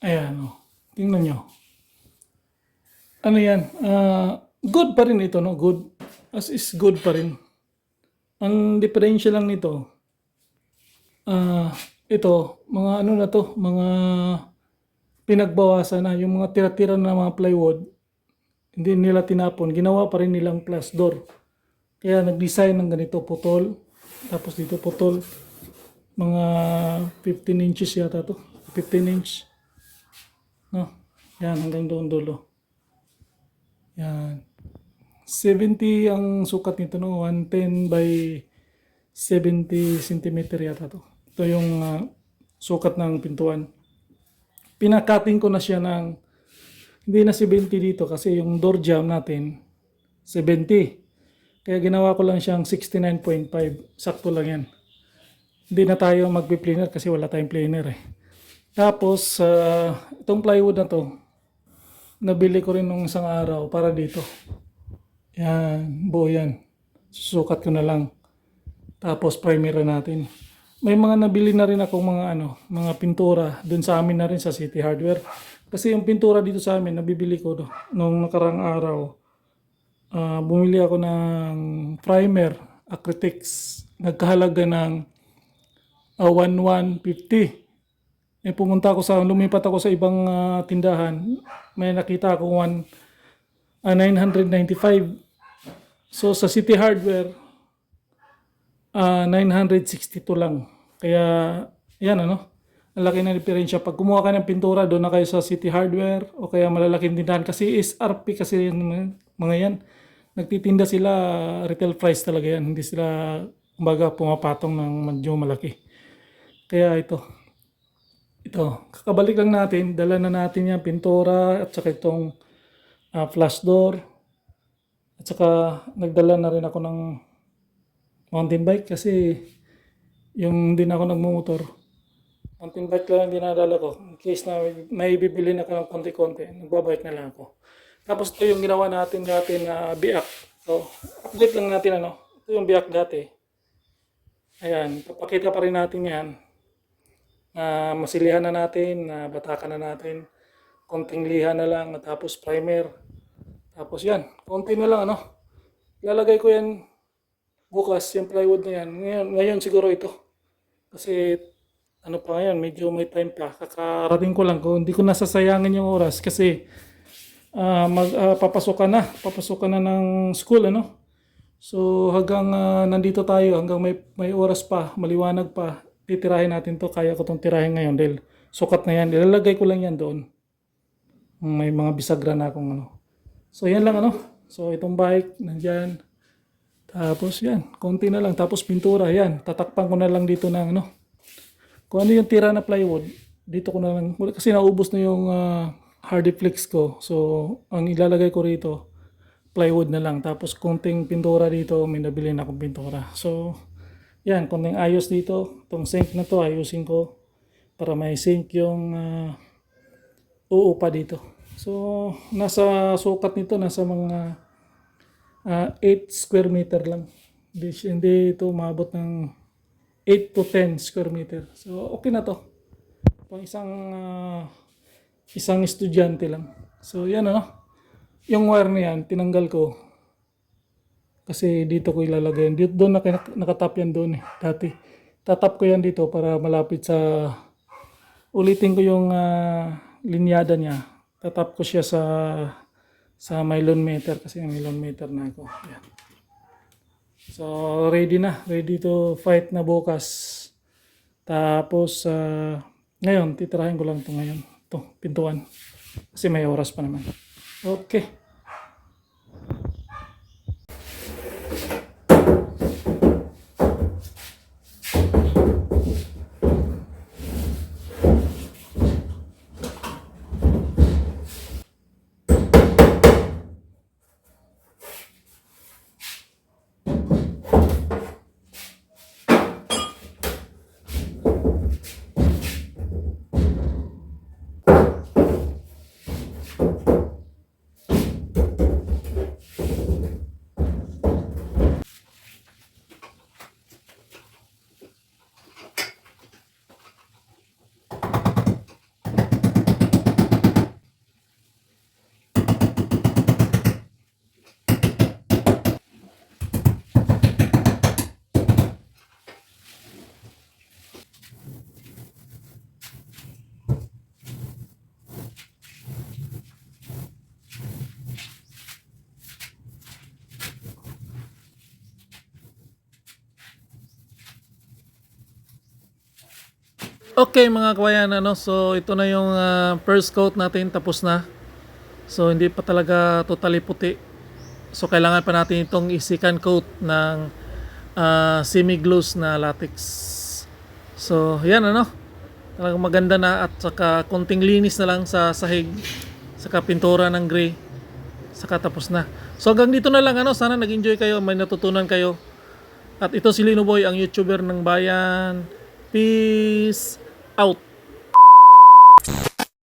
Ayan, oh. Tingnan nyo. Ano yan? Ah, good pa rin ito, no? Good. As is good pa rin. Ang differential lang nito, ah, ito, mga ano na to, mga pinagbawasan na, yung mga tira-tira na mga plywood, hindi nila tinapon, ginawa pa rin nilang plus door. Kaya nag-design ng ganito, putol, tapos dito putol, mga 15 inches yata to, 15 inch. No, yan hanggang doon dulo. Yan. 70 ang sukat nito no, 110 by 70 cm yata to. Ito yung ah, sukat ng pintuan. Pinakating ko na siya ng hindi na 70 dito kasi yung door jamb natin 70. Kaya ginawa ko lang siyang 69.5. Sakto lang yan. Hindi na tayo magpi-planer kasi wala tayong planer eh. Tapos, ah, itong plywood na to, nabili ko rin nung isang araw para dito. Yan, buo yan. Susukat ko na lang. Tapos, primer na natin. May mga nabili na rin akong mga ano, mga pintura dun sa amin na rin sa City Hardware. Kasi yung pintura dito sa amin, nabibili ko do, nung nakarang araw. Ah, bumili ako ng primer, acrylics. Nagkahalaga ng ah, 1150. Eh, pumunta ako sa, lumipat ako sa ibang ah, tindahan. May nakita ako one, ah, 995. So, sa City Hardware, ah 962 lang. Kaya, yan ano, ang laki ng diferensya. Pag kumuha ka ng pintura, doon na kayo sa City Hardware o kaya malalaking tindahan. Kasi SRP kasi mga yan. Nagtitinda sila, retail price talaga yan. Hindi sila, kumbaga, pumapatong ng medyo malaki. Kaya ito, ito, kakabalik lang natin, dala na natin yung pintura at saka itong ah, flash door. At saka nagdala na rin ako ng mountain bike kasi yung din ako nagmumotor. Mountain bike lang ang dinadala ko. In case na may bibili na ako ng konti-konti, nagbabike na lang ako. Tapos ito yung ginawa natin dati na biak. So, update lang natin ano. Ito yung biak dati. Ayan, papakita pa rin natin yan na masilihan na natin, na batakan na natin, konting liha na lang, at tapos primer. Tapos yan, konti na lang ano. Ilalagay ko yan bukas, yung plywood na yan. Ngayon, ngayon siguro ito. Kasi ano pa ngayon, medyo may time pa. Kakarating ko lang hindi ko nasasayangin yung oras kasi ah, mag, ah, papasok na, papasok na ng school ano. So hanggang ah, nandito tayo, hanggang may, may oras pa, maliwanag pa, titirahin natin to. Kaya ko tong tirahin ngayon dahil sukat na yan. Ilalagay ko lang yan doon. May mga bisagra na akong ano. So yan lang ano. So itong bike, nandyan. Tapos yan, konti na lang. Tapos pintura, yan. Tatakpan ko na lang dito ng ano. Kung ano yung tira na plywood, dito ko na lang. Kasi naubos na yung uh, hardiflex ko. So, ang ilalagay ko rito, plywood na lang. Tapos konting pintura dito, may nabili na akong pintura. So, yan, konting ayos dito. Itong sink na to, ayusin ko para may sink yung uh, uupa dito. So, nasa sukat nito, nasa mga ah, 8 square meter lang. Hindi, hindi ito umabot ng 8 to 10 square meter. So, okay na to. Pang isang ah, isang estudyante lang. So, yan ano. Yung wire na yan, tinanggal ko. Kasi dito ko ilalagay yan. Dito, doon naka, nakatap yan doon eh, dati. Tatap ko yan dito para malapit sa... Ulitin ko yung ah, linyada niya. Tatap ko siya sa sa nylon meter kasi may nylon meter na ako. Yan. So, ready na. Ready to fight na bukas. Tapos, ah, ngayon, titirahin ko lang ito ngayon. Ito, pintuan. Kasi may oras pa naman. Okay. Okay mga kawayan, ano, so ito na yung ah, first coat natin, tapos na. So hindi pa talaga totally puti. So kailangan pa natin itong i-second coat ng ah, semi-gloss na latex. So yan ano, talagang maganda na at saka konting linis na lang sa sahig, saka pintura ng gray, saka tapos na. So hanggang dito na lang ano, sana nag-enjoy kayo, may natutunan kayo. At ito si Lino Boy, ang YouTuber ng bayan. Peace out.